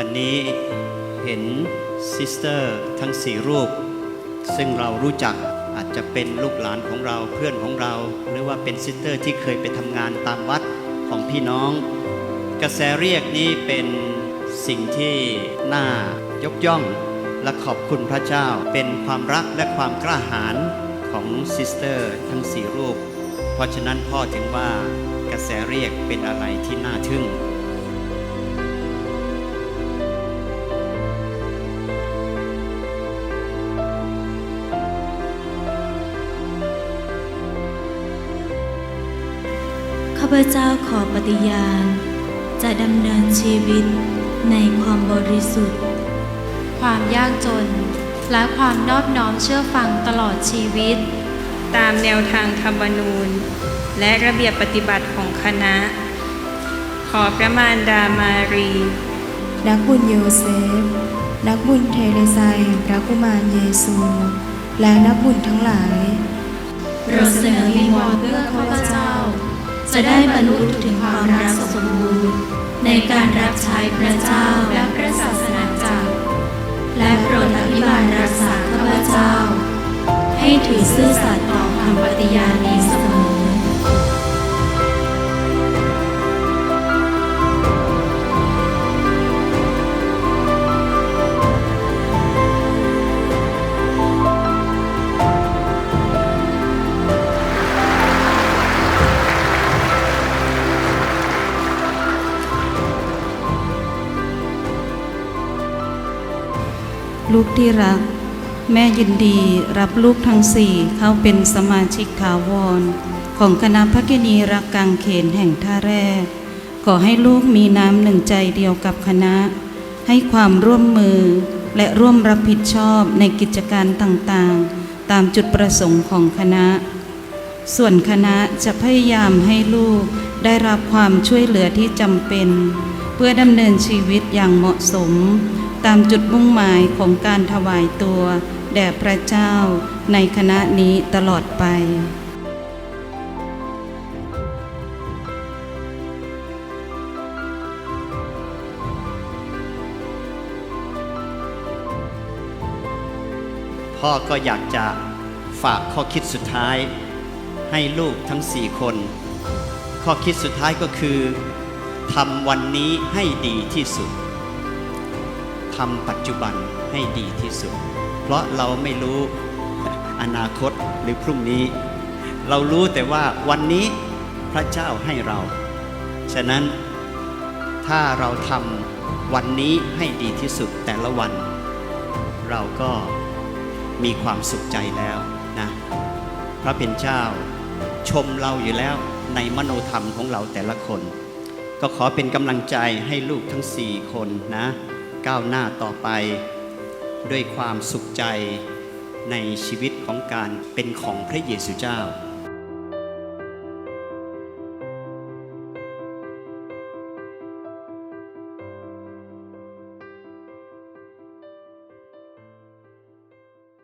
วันนี้เห็นซิสเตอร์ทั้งสี่รูป ซึ่งเรารู้จักอาจจะเป็นลูกหลานของเราเพื่อนของเรา หรือว่าเป็นซิสเตอร์ที่เคยไปทำงานตามวัดของพี่น้อง กระแสเรียกนี้เป็นสิ่งที่น่ายกย่องและขอบคุณพระเจ้าเป็นความรักและความกล้าหาญของซิสเตอร์ทั้งสี่รูป เพราะฉะนั้นพ่อถึงว่ากระแสเรียกเป็นอะไรที่น่าทึ่งาพเจ้าขอปฏิญาณ จะดำเนินชีวิตในความบริสุทธิ์ ความยากจน และความนอบน้อมเชื่อฟังตลอดชีวิต ตามแนวทางธรรมนูญ และระเบียบปฏิบัติของคณะ ขอพระมารดามารี นักบุญโยเซฟ นักบุญเทเรซาแห่งพระกุมารเยซู และนักบุญทั้งหลายเราเสนอวิงวอนเพื่อข้าพเจ้า จะได้บรรลุถึงความรักสมบูรณ์ในการรับใช้พระเจ้าและพระศาสนาจักรและโปรดอภิบาลรักษาข้าพเจ้า ให้ถือซื่อสัตย์ต่อคำปฏิญาณนี้เสมอ ลูกที่รัก แม่ยินดีรับลูกทั้งสี่เข้าเป็นสมาชิกถาวร ของคณะพระกินีรักกังเขนแห่งท่าแรก ขอให้ลูกมีน้ำหนึ่งใจเดียวกับคณะ ให้ความร่วมมือและร่วมรับผิดชอบในกิจการต่างๆ ตามจุดประสงค์ของคณะ ส่วนคณะจะพยายามให้ลูกได้รับความช่วยเหลือที่จำเป็น เพื่อดำเนินชีวิตอย่างเหมาะสม ตามจุดมุ่งหมายของการถวายตัวแด่พระเจ้าในคณะนี้ตลอดไปพ่อก็อยากจะฝากข้อคิดสุดท้าย ให้ลูกทั้งสี่คน ข้อคิดสุดท้ายก็คือทำวันนี้ให้ดีที่สุด ทำปัจจุบันให้ดีที่สุด เพราะเราไม่รู้อนาคตหรือพรุ่งนี้ เรารู้แต่ว่าวันนี้พระเจ้าให้เรา ฉะนั้นถ้าเราทำวันนี้ให้ดีที่สุดแต่ละวัน เราก็มีความสุขใจแล้วนะพระเป็นเจ้าชมเราอยู่แล้วในมโนธรรมของเราแต่ละคน ก็ขอเป็นกำลังใจให้ลูกทั้งสี่คนนะ ก้าวหน้าต่อไป ด้วยความสุขใจในชีวิตของการเป็นของพระเยซูเจ้า